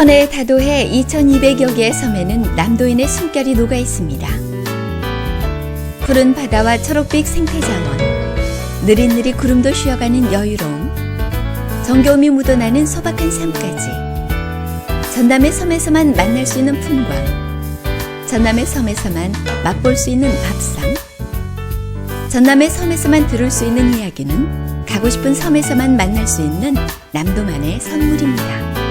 천혜에 다도해 2200여 개의 섬에는 남도인의 숨결이 녹아 있습니다. 푸른 바다와 초록빛 생태자원, 느릿느릿 구름도 쉬어가는 여유로움, 정겨움이 묻어나는 소박한 삶까지 전남의 섬에서만 만날 수 있는 풍광, 전남의 섬에서만 맛볼 수 있는 밥상, 전남의 섬에서만 들을 수 있는 이야기는 가고 싶은 섬에서만 만날 수 있는 남도만의 선물입니다.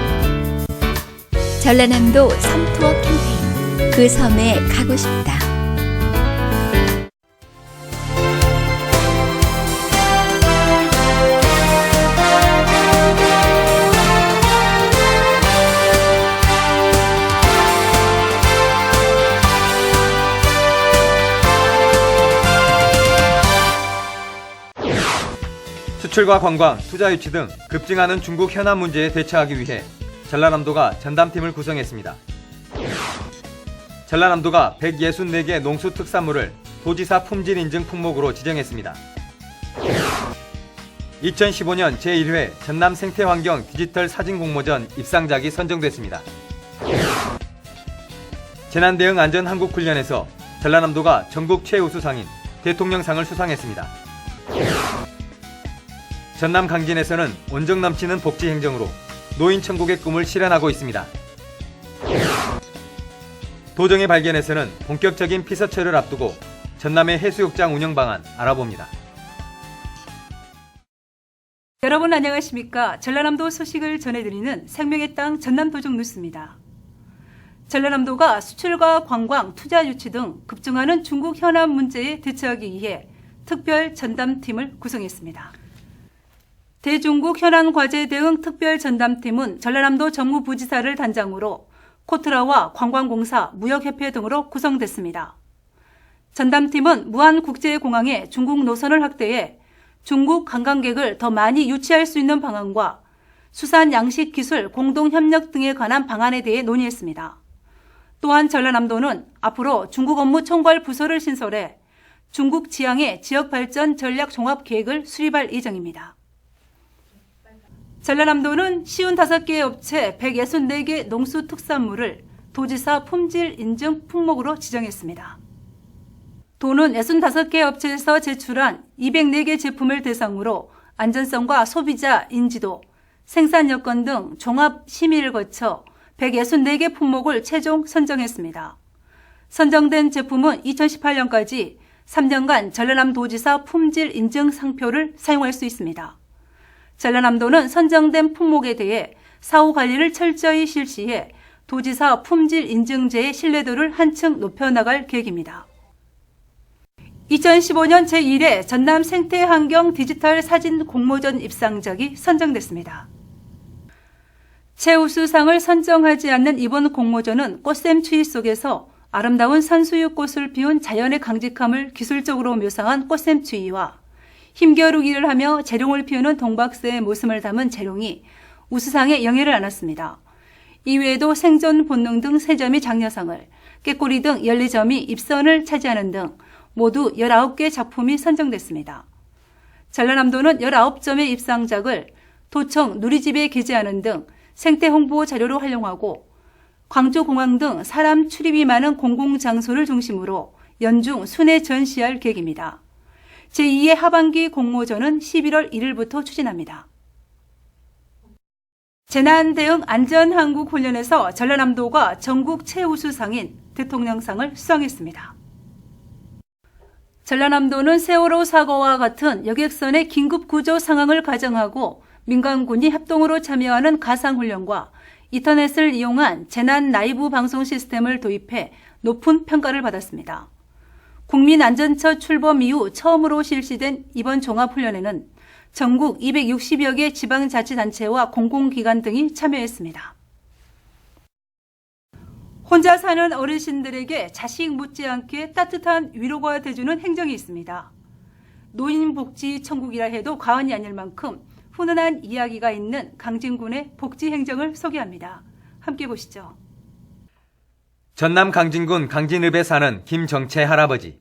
전라남도 섬투어 캠페인 그 섬에 가고 싶다. 수출과 관광, 투자 유치 등 급증하는 중국 현안 문제에 대처하기 위해 전라남도가 전담팀을 구성했습니다. 전라남도가 164개 농수 특산물을 도지사 품질 인증 품목으로 지정했습니다. 2015년 제1회 전남 생태환경 디지털 사진 공모전 입상작이 선정됐습니다. 재난대응 안전 한국 훈련에서 전라남도가 전국 최우수상인 대통령상을 수상했습니다. 전남 강진에서는 온정 넘치는 복지 행정으로 노인 천국의 꿈을 실현하고 있습니다. 도정의 발견에서는 본격적인 피서철을 앞두고 전남의 해수욕장 운영 방안 알아봅니다. 여러분 안녕하십니까? 전라남도 소식을 전해드리는 생명의 땅 전남도정 뉴스입니다. 전라남도가 수출과 관광, 투자 유치 등 급증하는 중국 현안 문제에 대처하기 위해 특별 전담팀을 구성했습니다. 대중국 현안 과제 대응 특별 전담팀은 전라남도 정무부지사를 단장으로 코트라와 관광공사, 무역협회 등으로 구성됐습니다. 전담팀은 무안국제공항에 중국 노선을 확대해 중국 관광객을 더 많이 유치할 수 있는 방안과 수산 양식 기술 공동 협력 등에 관한 방안에 대해 논의했습니다. 또한 전라남도는 앞으로 중국 업무 총괄 부서를 신설해 중국 지향의 지역 발전 전략 종합 계획을 수립할 예정입니다. 전라남도는 쉬운 5개의 업체 164개 농수 특산물을 도지사 품질 인증 품목으로 지정했습니다. 도는 65개 업체에서 제출한 204개 제품을 대상으로 안전성과 소비자 인지도, 생산 여건 등 종합 심의를 거쳐 164개 품목을 최종 선정했습니다. 선정된 제품은 2018년까지 3년간 전라남 도지사 품질 인증 상표를 사용할 수 있습니다. 전라남도는 선정된 품목에 대해 사후 관리를 철저히 실시해 도지사 품질 인증제의 신뢰도를 한층 높여나갈 계획입니다. 2015년 제1회 전남 생태환경 디지털 사진 공모전 입상작이 선정됐습니다. 최우수상을 선정하지 않는 이번 공모전은 꽃샘 추위 속에서 아름다운 산수유 꽃을 피운 자연의 강직함을 기술적으로 묘사한 꽃샘 추위와 힘겨루기를 하며 재롱을 피우는 동박새의 모습을 담은 재롱이 우수상에 영예를 안았습니다. 이외에도 생존 본능 등 3점이 장려상을, 깨꼬리 등 14점이 입선을 차지하는 등 모두 19개 작품이 선정됐습니다. 전라남도는 19점의 입상작을 도청 누리집에 게재하는 등 생태 홍보 자료로 활용하고 광주공항 등 사람 출입이 많은 공공장소를 중심으로 연중 순회 전시할 계획입니다. 제2의 하반기 공모전은 11월 1일부터 추진합니다. 재난 대응 안전 한국 훈련에서 전라남도가 전국 최우수상인 대통령상을 수상했습니다. 전라남도는 세월호 사고와 같은 여객선의 긴급 구조 상황을 가정하고 민간군이 합동으로 참여하는 가상훈련과 인터넷을 이용한 재난 라이브 방송 시스템을 도입해 높은 평가를 받았습니다. 국민안전처 출범 이후 처음으로 실시된 이번 종합훈련에는 전국 260여 개 지방자치단체와 공공기관 등이 참여했습니다. 혼자 사는 어르신들에게 자식 못지않게 따뜻한 위로가 돼주는 행정이 있습니다. 노인복지 천국이라 해도 과언이 아닐 만큼 훈훈한 이야기가 있는 강진군의 복지 행정을 소개합니다. 함께 보시죠. 전남 강진군 강진읍에 사는 김정채 할아버지.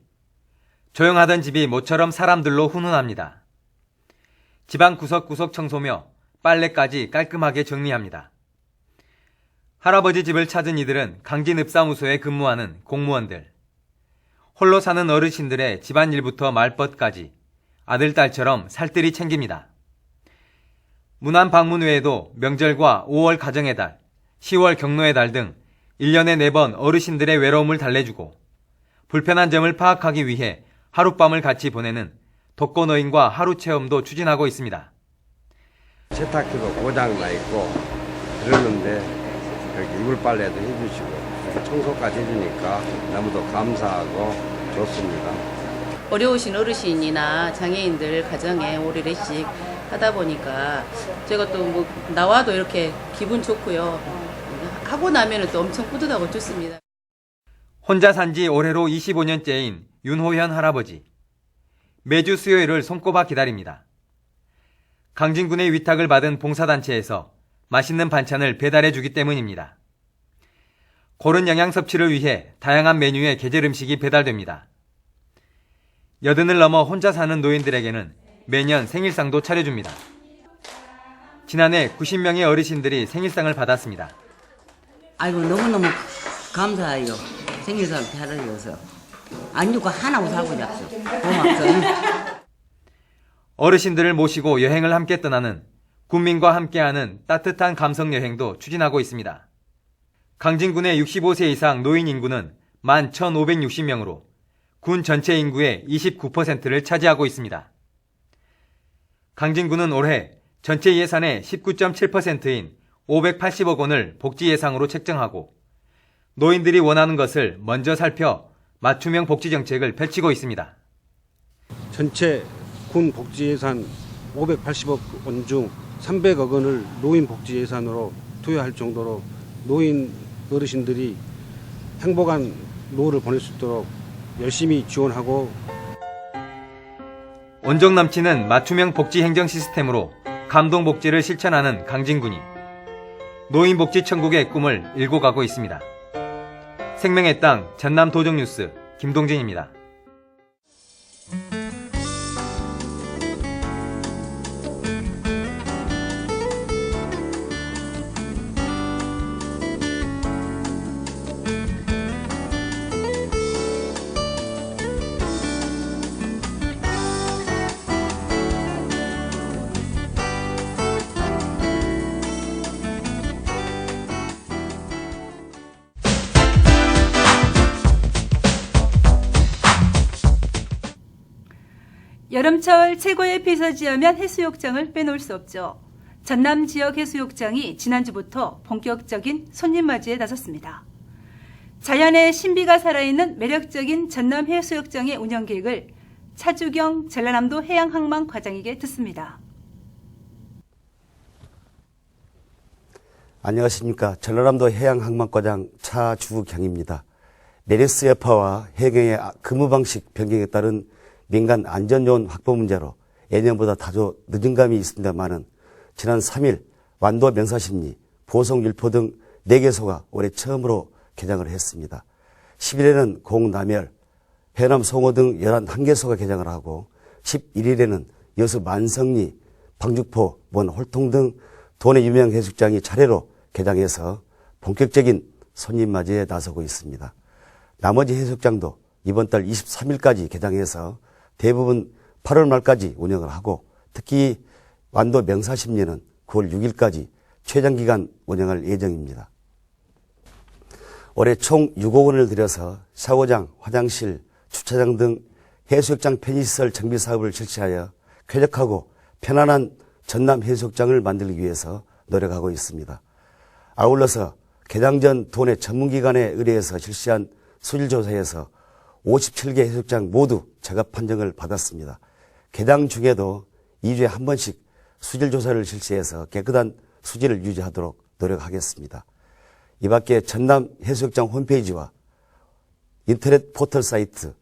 조용하던 집이 모처럼 사람들로 훈훈합니다. 집안 구석구석 청소며 빨래까지 깔끔하게 정리합니다. 할아버지 집을 찾은 이들은 강진읍사무소에 근무하는 공무원들. 홀로 사는 어르신들의 집안 일부터 말벗까지 아들, 딸처럼 살뜰히 챙깁니다. 문안 방문 외에도 명절과 5월 가정의 달, 10월 경로의 달 등 1년에 4번 어르신들의 외로움을 달래주고 불편한 점을 파악하기 위해 하룻밤을 같이 보내는 독거노인과 하루 체험도 추진하고 있습니다. 세탁기도 고장나 있고 그러는데 여기 이불 빨래도 해주시고 청소까지 해주니까 너무도 감사하고 좋습니다. 어려우신 어르신이나 장애인들 가정에 오리래씩 하다 보니까 제가 또 뭐 나와도 이렇게 기분 좋고요. 하고 나면은 또 엄청 뿌듯하고 좋습니다. 혼자 산 지 올해로 25년째인 윤호현 할아버지. 매주 수요일을 손꼽아 기다립니다. 강진군의 위탁을 받은 봉사단체에서 맛있는 반찬을 배달해 주기 때문입니다. 고른 영양 섭취를 위해 다양한 메뉴의 계절 음식이 배달됩니다. 여든을 넘어 혼자 사는 노인들에게는 매년 생일상도 차려줍니다. 지난해 90명의 어르신들이 생일상을 받았습니다. 아이고 너무너무 감사해요. 생일상 차려줘서. 안 주고 하나 사고 잡수. 고맙어. 어르신들을 모시고 여행을 함께 떠나는 군민과 함께하는 따뜻한 감성 여행도 추진하고 있습니다. 강진군의 65세 이상 노인 인구는 11,560명으로 군 전체 인구의 29%를 차지하고 있습니다. 강진군은 올해 전체 예산의 19.7%인 580억 원을 복지 예상으로 책정하고 노인들이 원하는 것을 먼저 살펴 맞춤형 복지 정책을 펼치고 있습니다. 전체 군 복지 예산 580억 원 중 300억 원을 노인 복지 예산으로 투여할 정도로 노인 어르신들이 행복한 노후를 보낼 수 있도록 열심히 지원하고 온정 넘치는 맞춤형 복지 행정 시스템으로 감동 복지를 실천하는 강진군이 노인 복지 천국의 꿈을 일고 가고 있습니다. 생명의 땅 전남 도정 뉴스 김동진입니다. 여름철 최고의 피서지하면 해수욕장을 빼놓을 수 없죠. 전남 지역 해수욕장이 지난주부터 본격적인 손님 맞이에 나섰습니다. 자연의 신비가 살아있는 매력적인 전남 해수욕장의 운영 계획을 차주경 전라남도 해양항만 과장에게 듣습니다. 안녕하십니까. 전라남도 해양항만과장 차주경입니다. 메르스 여파와 해경의 근무 방식 변경에 따른 민간 안전요원 확보 문제로 예년보다 다소 늦은 감이 있습니다만은 지난 3일 완도 명사심리, 보성 율포 등 4개소가 올해 처음으로 개장을 했습니다. 10일에는 공남열, 해남 송호 등 11개소가 개장을 하고 11일에는 여수 만성리, 방죽포, 원 홀통 등 도내 유명 해수장이 차례로 개장해서 본격적인 손님 맞이에 나서고 있습니다. 나머지 해수장도 이번 달 23일까지 개장해서 대부분 8월 말까지 운영을 하고 특히 완도 명사심리는 9월 6일까지 최장기간 운영할 예정입니다. 올해 총 6억 원을 들여서 샤워장, 화장실, 주차장 등 해수욕장 편의시설 정비 사업을 실시하여 쾌적하고 편안한 전남 해수욕장을 만들기 위해서 노력하고 있습니다. 아울러서 개장 전 도내 전문기관에 의뢰해서 실시한 수질조사에서 57개 해수욕장 모두 적합 판정을 받았습니다. 개장 중에도 2주에 한 번씩 수질 조사를 실시해서 깨끗한 수질을 유지하도록 노력하겠습니다. 이 밖에 전남 해수욕장 홈페이지와 인터넷 포털 사이트,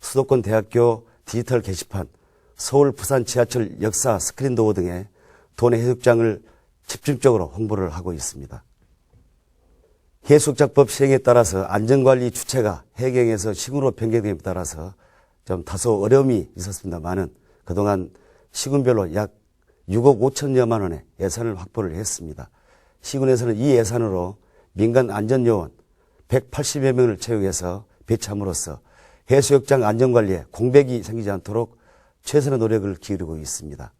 수도권 대학교 디지털 게시판, 서울 부산 지하철 역사 스크린도어 등의 도내 해수욕장을 집중적으로 홍보를 하고 있습니다. 해수욕장법 시행에 따라서 안전관리 주체가 해경에서 시군으로 변경됨에 따라서 좀 다소 어려움이 있었습니다만은 그동안 시군별로 약 6억 5천여만 원의 예산을 확보를 했습니다. 시군에서는 이 예산으로 민간 안전요원 180여 명을 채용해서 배치함으로써 해수욕장 안전관리에 공백이 생기지 않도록 최선의 노력을 기울이고 있습니다.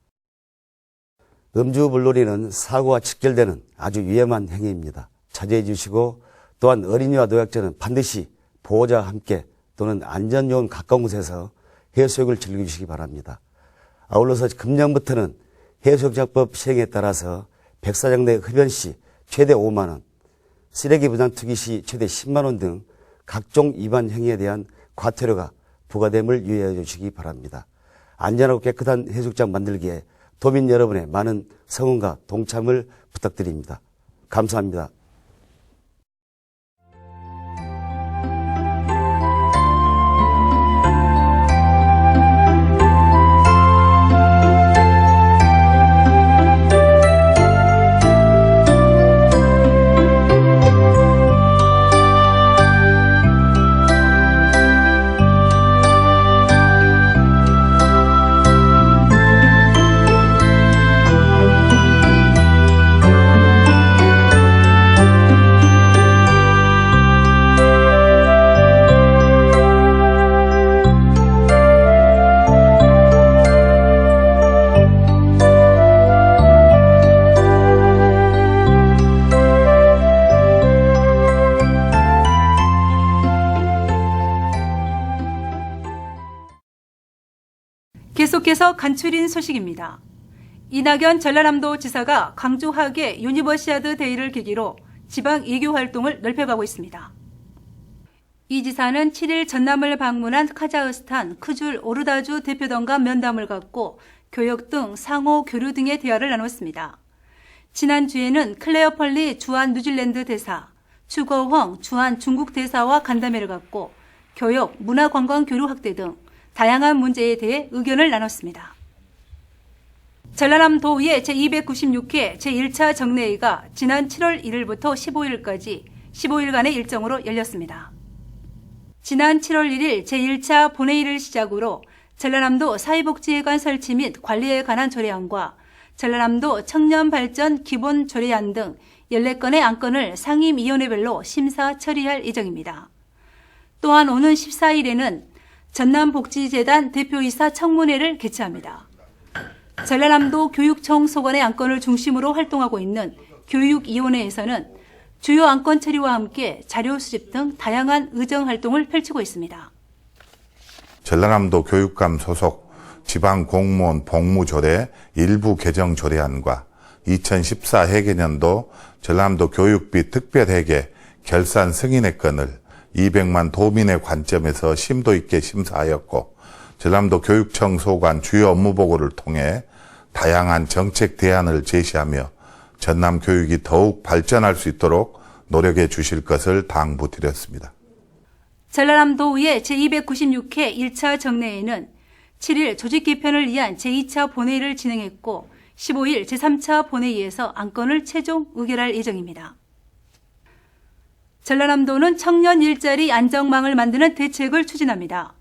음주 물놀이는 사고와 직결되는 아주 위험한 행위입니다. 자제해 주시고 또한 어린이와 노약자는 반드시 보호자와 함께 또는 안전요원 가까운 곳에서 해수욕을 즐겨주시기 바랍니다. 아울러서 금년부터는 해수욕장법 시행에 따라서 백사장 내 흡연 시 최대 5만 원, 쓰레기 분양 투기 시 최대 10만 원 등 각종 위반 행위에 대한 과태료가 부과됨을 유의해 주시기 바랍니다. 안전하고 깨끗한 해수욕장 만들기에 도민 여러분의 많은 성원과 동참을 부탁드립니다. 감사합니다. 계속해서 간추린 소식입니다. 이낙연 전라남도 지사가 강조하게 유니버시아드 데이를 계기로 지방 외교 활동을 넓혀가고 있습니다. 이 지사는 7일 전남을 방문한 카자흐스탄 크줄 오르다주 대표단과 면담을 갖고 교역 등 상호 교류 등의 대화를 나눴습니다. 지난주에는 클레어 펄리 주한 뉴질랜드 대사, 추거헝 주한 중국 대사와 간담회를 갖고 교역, 문화관광 교류 확대 등 다양한 문제에 대해 의견을 나눴습니다. 전라남도의 제296회 제1차 정례회가 지난 7월 1일부터 15일까지 15일간의 일정으로 열렸습니다. 지난 7월 1일 제1차 본회의를 시작으로 전라남도 사회복지회관 설치 및 관리에 관한 조례안과 전라남도 청년발전 기본 조례안 등 14건의 안건을 상임위원회별로 심사 처리할 예정입니다. 또한 오는 14일에는 전남복지재단 대표이사 청문회를 개최합니다. 전라남도 교육청 소관의 안건을 중심으로 활동하고 있는 교육위원회에서는 주요 안건 처리와 함께 자료 수집 등 다양한 의정 활동을 펼치고 있습니다. 전라남도 교육감 소속 지방 공무원 복무조례 일부 개정 조례안과 2014 회계년도 전라남도 교육비 특별회계 결산 승인의 건을 200만 도민의 관점에서 심도 있게 심사하였고 전남도 교육청 소관 주요 업무 보고를 통해 다양한 정책 대안을 제시하며 전남 교육이 더욱 발전할 수 있도록 노력해 주실 것을 당부드렸습니다. 전라남도의 제296회 1차 정례회는 7일 조직 개편을 위한 제2차 본회의를 진행했고 15일 제3차 본회의에서 안건을 최종 의결할 예정입니다. 전라남도는 청년 일자리 안정망을 만드는 대책을 추진합니다.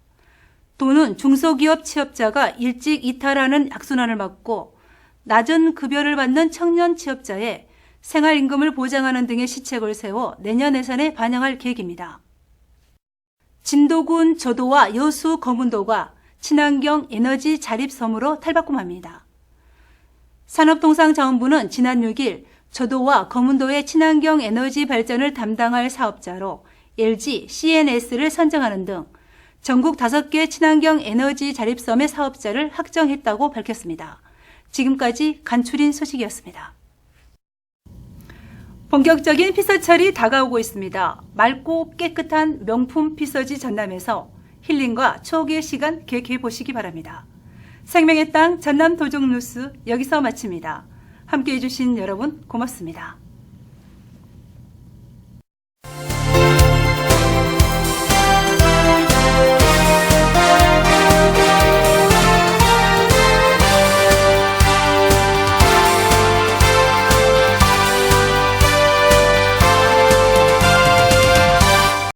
도는 중소기업 취업자가 일찍 이탈하는 악순환을 막고 낮은 급여를 받는 청년 취업자의 생활임금을 보장하는 등의 시책을 세워 내년 예산에 반영할 계획입니다. 진도군 저도와 여수 거문도가 친환경 에너지 자립 섬으로 탈바꿈합니다. 산업통상자원부는 지난 6일 저도와 거문도의 친환경 에너지 발전을 담당할 사업자로 LG, CNS를 선정하는 등 전국 5개 친환경 에너지 자립섬의 사업자를 확정했다고 밝혔습니다. 지금까지 간추린 소식이었습니다. 본격적인 피서철이 다가오고 있습니다. 맑고 깨끗한 명품 피서지 전남에서 힐링과 추억의 시간 계획해 보시기 바랍니다. 생명의 땅 전남 도적 뉴스 여기서 마칩니다. 함께 해주신 여러분 고맙습니다.